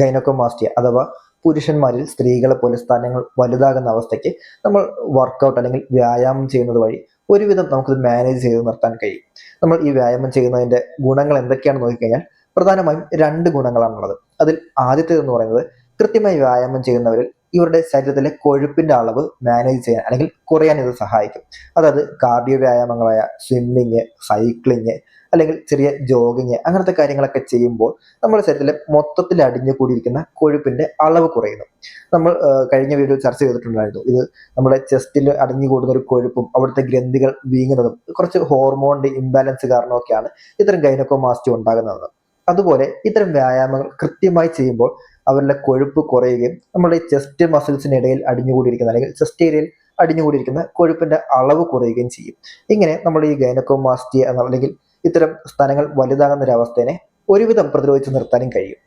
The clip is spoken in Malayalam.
ഗൈനക്കോമാസ്റ്റിയ അഥവാ പുരുഷന്മാരിൽ സ്ത്രീകളെ പോലെ സ്ഥാനങ്ങൾ വലുതാകുന്ന അവസ്ഥയ്ക്ക് നമ്മൾ വർക്കൗട്ട് അല്ലെങ്കിൽ വ്യായാമം ചെയ്യുന്നത് വഴി ഒരുവിധം നമുക്കിത് മാനേജ് ചെയ്ത് നിർത്താൻ കഴിയും. നമ്മൾ ഈ വ്യായാമം ചെയ്യുന്നതിന്റെ ഗുണങ്ങൾ എന്തൊക്കെയാണെന്ന് നോക്കിക്കഴിഞ്ഞാൽ പ്രധാനമായും രണ്ട് ഗുണങ്ങളാണുള്ളത്. അതിൽ ആദ്യത്തേതെന്ന് പറയുന്നത് കൃത്യമായി വ്യായാമം ചെയ്യുന്നവരിൽ ഇവരുടെ ശരീരത്തിലെ കൊഴുപ്പിന്റെ അളവ് മാനേജ് ചെയ്യാൻ അല്ലെങ്കിൽ കുറയാൻ ഇത് സഹായിക്കും. അതായത് കാർഡിയോ വ്യായാമങ്ങളായ സ്വിമ്മിങ് സൈക്ലിങ് അല്ലെങ്കിൽ ചെറിയ ജോഗിങ് അങ്ങനത്തെ കാര്യങ്ങളൊക്കെ ചെയ്യുമ്പോൾ നമ്മുടെ ശരീരത്തിലെ മൊത്തത്തിൽ അടിഞ്ഞു കൂടിയിരിക്കുന്ന കൊഴുപ്പിന്റെ അളവ് കുറയുന്നു. നമ്മൾ കഴിഞ്ഞ വീഡിയോ ചർച്ച ചെയ്തിട്ടുണ്ടായിരുന്നു. ഇത് നമ്മുടെ ചെസ്റ്റിൽ അടിഞ്ഞു കൂടുന്ന ഒരു കൊഴുപ്പും അവിടുത്തെ ഗ്രന്ഥികൾ വീങ്ങുന്നതും കുറച്ച് ഹോർമോണിന്റെ ഇംബാലൻസ് കാരണമൊക്കെയാണ് ഇത്തരം ഗൈനക്കോമാസ്റ്റി ഉണ്ടാകുന്നത്. അതുപോലെ ഇത്തരം വ്യായാമങ്ങൾ കൃത്യമായി ചെയ്യുമ്പോൾ അവരുടെ കൊഴുപ്പ് കുറയുകയും നമ്മുടെ ചെസ്റ്റ് മസിൽസിനിടയിൽ അടിഞ്ഞുകൂടിയിരിക്കുന്ന അല്ലെങ്കിൽ ചെസ്റ്റ് ഏരിയയിൽ അടിഞ്ഞുകൂടിയിരിക്കുന്ന കൊഴുപ്പിന്റെ അളവ് കുറയുകയും ചെയ്യും. ഇങ്ങനെ നമ്മൾ ഈ ഗൈനക്കോമാസ്റ്റി എന്ന അല്ലെങ്കിൽ ഇത്തരം സ്ഥലങ്ങൾ വലുതാകുന്ന ഒരു അവസ്ഥയെ ഒരുവിധം പ്രതിരോധിച്ച് നിർത്താനും കഴിയും.